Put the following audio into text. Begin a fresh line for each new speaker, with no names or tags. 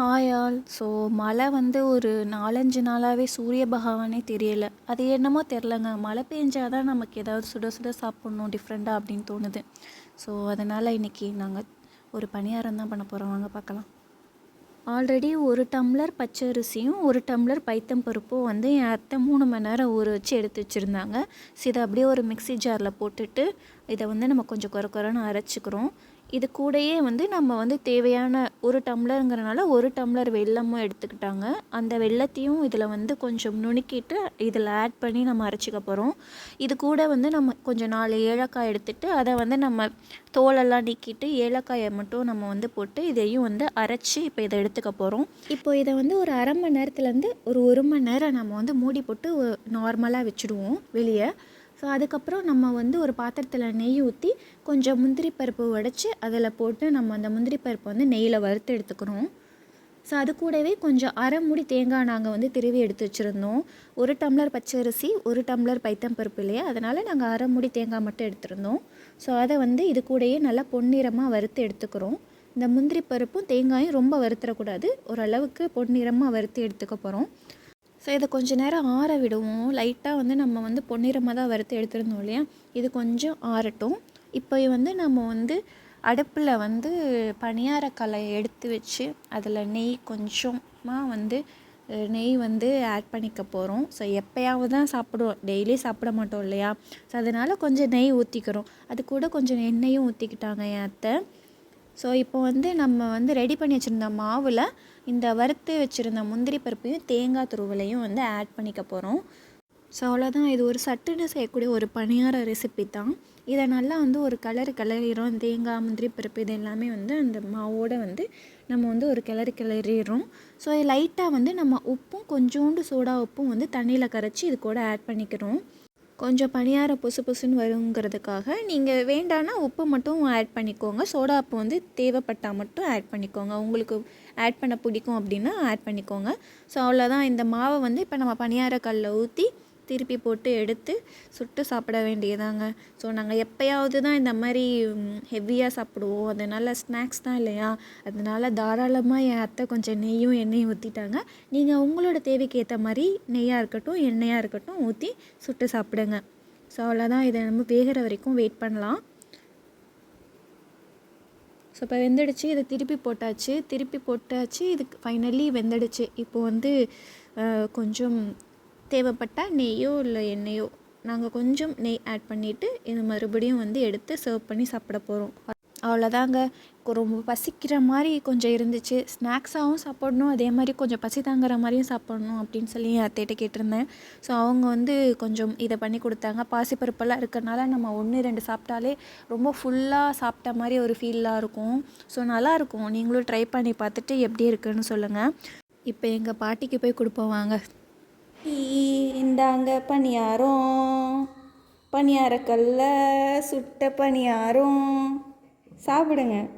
Hi all so மழை வந்து ஒரு நாலஞ்சு நாளாகவே சூரிய பகவானே தெரியலை. அது என்னமோ தெரிலங்க. மழை பெஞ்சாதான் நமக்கு ஏதாவது சுட சுட சாப்பிட்ணும் டிஃப்ரெண்ட்டாக அப்படின்னு தோணுது. ஸோ அதனால் இன்றைக்கி நாங்கள் ஒரு பணியாரம் தான் பண்ண போகிறோம் வாங்க பார்க்கலாம். ஆல்ரெடி ஒரு டம்ளர் பச்சரிசியும் ஒரு டம்ளர் பைத்தம் பருப்பும் வந்து என் அத்தை மூணு மணி நேரம் ஊற வச்சு எடுத்து வச்சுருந்தாங்க. ஸோ இதை அப்படியே ஒரு மிக்ஸி ஜாரில் போட்டுட்டு இதை வந்து நம்ம கொஞ்சம் குறை குறைன்னு அரைச்சிக்கிறோம். இது கூடயே வந்து நம்ம வந்து தேவையான ஒரு டம்ளருங்கிறனால ஒரு டம்ளர் வெல்லமும் எடுத்துக்கிட்டாங்க. அந்த வெல்லத்தையும் இதில் வந்து கொஞ்சம் நுணுக்கிட்டு இதில் ஆட் பண்ணி நம்ம அரைச்சிக்க போகிறோம் இது கூட வந்து நம்ம கொஞ்சம் நாலு ஏலக்காய் எடுத்துகிட்டு அதை வந்து நம்ம தோலெல்லாம் நீக்கிட்டு ஏலக்காயை மட்டும் நம்ம வந்து போட்டு இதையும் வந்து அரைச்சி இப்போ இதை எடுத்துக்க போகிறோம் இப்போ இதை வந்து ஒரு அரை மணி நேரத்துலேருந்து ஒரு ஒரு மணி நேரம் நம்ம வந்து மூடி போட்டு நார்மலாக வச்சுடுவோம் வெளியே. ஸோ அதுக்கப்புறம் நம்ம வந்து ஒரு பாத்திரத்தில் நெய் ஊற்றி கொஞ்சம் முந்திரி பருப்பு உடச்சி அதில் போட்டு நம்ம அந்த முந்திரி பருப்பு வந்து நெய்யில் வறுத்து எடுத்துக்கிறோம். ஸோ அது கூடவே கொஞ்சம் அரை மூடி தேங்காய் நாங்கள் வந்து திருவி எடுத்து வச்சுருந்தோம். ஒரு டம்ளர் பச்சரிசி ஒரு டம்ளர் பைத்தம் பருப்பு இல்லையா? அதனால் நாங்கள் அரை மூடி தேங்காய் மட்டும் எடுத்திருந்தோம். ஸோ அதை வந்து இது கூடயே நல்லா பொன்னிறமாக வறுத்து எடுத்துக்கிறோம். இந்த முந்திரி பருப்பும் தேங்காயும் ரொம்ப வறுத்துறக்கூடாது. ஓரளவுக்கு பொன்னிறமாக வறுத்து எடுத்துக்க போகிறோம் ஸோ இதை கொஞ்ச நேரம் ஆற விடுவோம். லைட்டாக வந்து நம்ம வந்து பொன்னிறமாக தான் வறுத்து எடுத்துருந்தோம் இல்லையா? இது கொஞ்சம் ஆறட்டும். இப்போ வந்து நம்ம வந்து அடுப்பில் வந்து பணியாரக்கலை எடுத்து வச்சு அதில் நெய் கொஞ்சமாக வந்து நெய் வந்து ஆட் பண்ணிக்க போகிறோம் ஸோ எப்போயாவது தான் சாப்பிடுவோம். டெய்லி சாப்பிட மாட்டோம் இல்லையா? ஸோ அதனால் கொஞ்சம் நெய் ஊற்றிக்கிறோம் அது கூட கொஞ்சம் எண்ணெயும் ஊற்றிக்கிட்டாங்க என் அத்தை. ஸோ இப்போ வந்து நம்ம வந்து ரெடி பண்ணி வச்சுருந்த மாவில் இந்த வறுத்து வச்சுருந்த முந்திரி பருப்பையும் தேங்காய் துருவலையும் வந்து ஆட் பண்ணிக்க போகிறோம் ஸோ அவ்வளோதான் இது ஒரு சட்டுன்னு செய்யக்கூடிய ஒரு பணியார ரெசிபி தான். இதை நல்லா வந்து ஒரு கலர் கிளறிடும் தேங்காய் முந்திரி பருப்பு இது எல்லாமே வந்து அந்த மாவோடு வந்து நம்ம வந்து ஒரு கிளறி கிளறிடுறோம் ஸோ லைட்டாக வந்து நம்ம உப்பும் கொஞ்சோண்டு சோடா உப்பும் வந்து தண்ணியில் கரைச்சி இது கூட ஆட் பண்ணிக்கிறோம். கொஞ்சம் பணியாரம் புசு புசுன்னு வருங்கிறதுக்காக நீங்கள் வேண்டான்னா உப்பு மட்டும் ஆட் பண்ணிக்கோங்க. சோடா உப்பு வந்து தேவைப்பட்டால் மட்டும் ஆட் பண்ணிக்கோங்க. உங்களுக்கு ஆட் பண்ண பிடிக்கும் அப்படின்னா ஆட் பண்ணிக்கோங்க. ஸோ அவ்வளோதான் இந்த மாவை வந்து இப்போ நம்ம பணியார கல்லில் ஊற்றி திருப்பி போட்டு எடுத்து சுட்டு சாப்பிட வேண்டியதாங்க. ஸோ நாங்கள் எப்போயாவது தான் இந்த மாதிரி ஹெவியாக சாப்பிடுவோம். அதனால் ஸ்நாக்ஸ் தான் இல்லையா? அதனால் தாராளமாக என் அத்தை கொஞ்சம் நெய்யும் எண்ணெயும் ஊற்றிட்டாங்க நீங்கள் உங்களோட தேவைக்கு ஏற்ற மாதிரி நெய்யாக இருக்கட்டும் எண்ணெயாக இருக்கட்டும் ஊற்றி சுட்டு சாப்பிடுங்க. ஸோ அவ்வளோதான் இதை நம்ம வேகிற வரைக்கும் வெயிட் பண்ணலாம். ஸோ இப்போ வெந்துடுச்சு. இதை திருப்பி போட்டாச்சு. திருப்பி போட்டாச்சு. இதுக்கு ஃபைனலி வெந்துடுச்சு. இப்போ வந்து கொஞ்சம் தேவைப்பட்டால் நெய்யோ இல்லை எண்ணெயோ நாங்கள் கொஞ்சம் நெய் ஆட் பண்ணிவிட்டு இது மறுபடியும் வந்து எடுத்து சர்வ் பண்ணி சாப்பிட போகிறோம் அவ்வளோதாங்க. ரொம்ப பசிக்கிற மாதிரி கொஞ்சம் இருந்துச்சு. ஸ்நாக்ஸாகவும் சாப்பிடணும். அதே மாதிரி கொஞ்சம் பசி தாங்குற மாதிரியும் சாப்பிடணும் அப்படின்னு சொல்லி என் அத்தைகிட்ட கேட்டிருந்தேன். ஸோ அவங்க வந்து கொஞ்சம் இதை பண்ணி கொடுத்தாங்க. பாசிப்பருப்பெல்லாம் இருக்கிறனால நம்ம ஒன்று ரெண்டு சாப்பிட்டாலே ரொம்ப ஃபுல்லாக சாப்பிட்ட மாதிரி ஒரு ஃபீலாக இருக்கும். ஸோ நல்லாயிருக்கும். நீங்களும் ட்ரை பண்ணி பார்த்துட்டு எப்படி இருக்குன்னு சொல்லுங்கள் இப்போ எங்கள் பாட்டிக்கு போய் கொடுப்போம் வாங்க.
இந்தாங்க பணியாரம். பணியாரக்கல்ல சுட்ட பணியாரம். சாப்பிடுங்க.